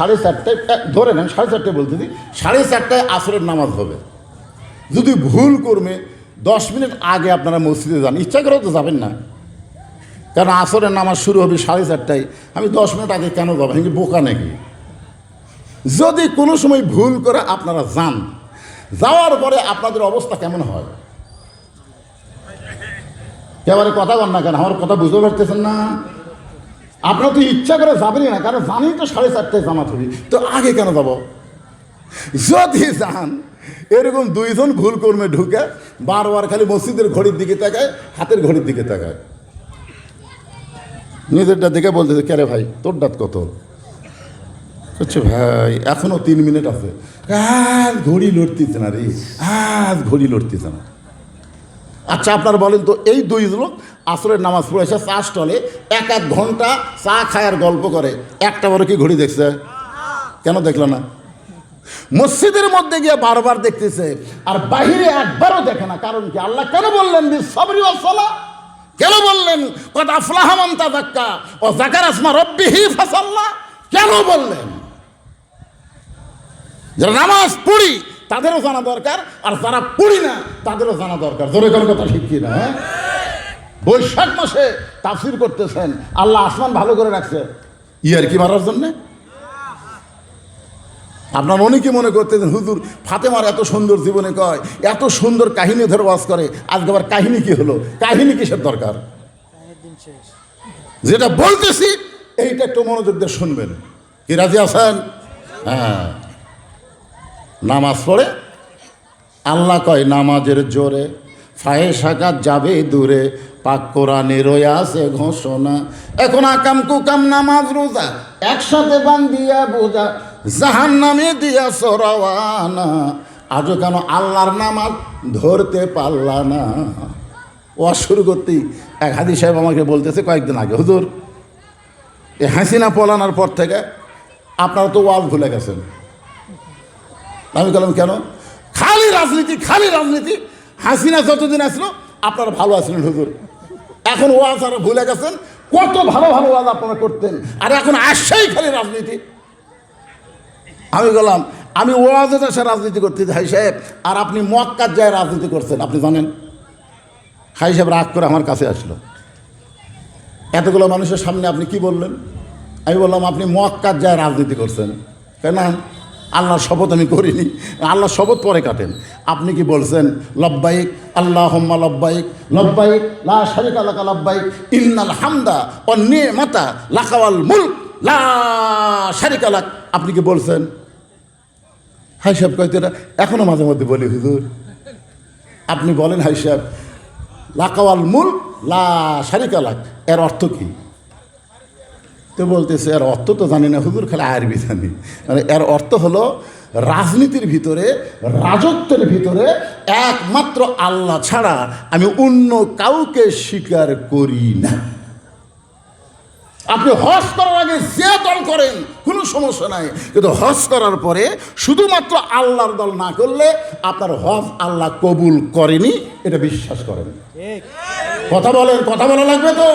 সাড়ে চারটায় ধরে নেন, সাড়ে চারটায় দিই, সাড়ে চারটায় আসরের নামাজ হবে। যদি ভুল করবে দশ মিনিট আগে আপনারা মসজিদে যান, ইচ্ছা করেও তো যাবেন না। কারণ আসরের নামাজ শুরু হবে সাড়ে চারটায়, আমি দশ মিনিট আগে কেন যাব? আমি বোকা নাকি? যদি কোনো সময় ভুল করে আপনারা যান, যাওয়ার পরে আপনাদের অবস্থা কেমন হয়? এবারে কথা বল না কেন, আমার কথা বুঝতে পারতেছেন না? আপনার তো ইচ্ছা করে যাবেনই না, কারণ জানি তো সাড়ে চারটায় জামা হবে তো আগে কেন যাব? যদি যান, এরকম দুইজন ভুল কর্মে ঢুকে বারবার খালি মসজিদের ঘড়ির দিকে তাকায়, হাতের ঘড়ির দিকে তাকায়। নিজেরটা দেখে বলতেছে কে রে ভাই, তোর ডাত কত? হচ্ছে ভাই, এখনও তিন মিনিট আছে। আজ ঘড়ি লড়তেছে না রে, আজ ঘড়ি লড়তেছে না। আচ্ছা আপনার বলেন তো, এই দুই লোক আসরের নামাজ পড়েছে চা স্টলে এক এক ঘণ্টা চা খায় আর গল্প করে। একটা বড় কি ঘড়ি দেখছে? কেন দেখল না? মসজিদের মধ্যে গিয়ে বারবার দেখতেছে, আর বাহিরে একবারও দেখে না। কারণ কি? আল্লাহ কেন বললেন সবরি ওয়াসলা কেন বললেন? কত আফলাহামান তাজাক্কা ও জাকার আসমা রব্বিহি কেন বললেন? যারা নামাজ পড়ি তাদেরও জানা দরকার আর যারা পড়ি না, তাদেরও জানা দরকার। জোরে কোনো কথা ঠিক কি না হ্যাঁ? বৈশাখ মাসে তাফসির করতেছেন। আল্লাহ আসমান ভালো করে রাখছে। ইয়ার কি মারার জন্যে? আপনার অনেকে মনে করতেছেন, হুজুর, ফাতেমার এত সুন্দর জীবনে কয়, এত সুন্দর কাহিনী ধরে ওয়াজ করে, আজকে আবার কাহিনী কি হলো? কাহিনী কিসের দরকার? যেটা বলতেছি, এইটা একটু মনোযোগ দিয়ে শুনবেন। কি রাজি আছেন? হ্যাঁ। নামাজ পড়ে? আল্লাহ কয়, নামাজের জোরে ফায়ে সাকাত যাবে দূরে। পাক কোরআনে রয়ে আছে ঘোষণা। এখন আকাম কুকাম নামাজ রোজা, একসাথে বান্ধিয়া বোঝা জাহান নামে দিয়া সরাওয়ানা। আজও কেন আল্লাহর নামাজ ধরতে পারলা না? ও শুরু করতেই এক হাদি সাহেব আমাকে বলতেছে কয়েকদিন আগে, হুজুর, এ হাসিনা পলানোর পর থেকে আপনারা তো ওয়াজ ভুলে গেছেন। আমি বললাম, কেন? খালি রাজনীতি খালি রাজনীতি। হাসিনা যতদিন আসলো, আপনারা ভালো আছিলেন হুজুর। এখন ওয়াজ আর ভুলে গেছেন, কত ভালো ভালো ওয়াজ আপনারা করতেন। আর এখন আসছেই খালি রাজনীতি। আমি বললাম, আমি ওয়াজে দেশে রাজনীতি করতে হাই সাহেব, আর আপনি মক্কার যায় রাজনীতি করছেন, আপনি জানেন? হাই সাহেব রাগ করে আমার কাছে আসলো। এতগুলো মানুষের সামনে আপনি কি বললেন? আমি বললাম, আপনি মক্কার যায় রাজনীতি করছেন। তাই না আল্লাহর শপথ আমি করিনি। আল্লাহর শপথ পরে কাটেন। আপনি কি বলছেন, লব্বাইক আল্লাহ হোম্মা লব্বাইক লব্বাইক, লা শারিক আলাকা লব্বাইক, ইন্নাল হামদা ও মাতা লাকাওয়াল মুলক, লা শারিক আলাক আপনি কি বলছেন? হাই সাহেব কয়তো এটা এখনও মাঝে মধ্যে বলি, হুজুর, আপনি বলেন হাই সাহেব, লাকাওয়াল মুল লা শারিক আলাক এর অর্থ কী? তো বলতেছে এর অর্থ তো জানি না হুজুর খালি আরবি জানি। মানে এর অর্থ হলো রাজনীতির ভিতরে রাজত্বের ভিতরে একমাত্র আল্লাহ ছাড়া আমি অন্য কাউকে স্বীকার করি না। আপনি হজ করার আগে যে দল করেন কোনো সমস্যা নাই। কিন্তু হজ করার পরে শুধুমাত্র আল্লাহর দল না করলে আপনার হজ আল্লাহ কবুল করেনি এটা বিশ্বাস করেন। কথা বলেন কথা বলা লাগবে তো?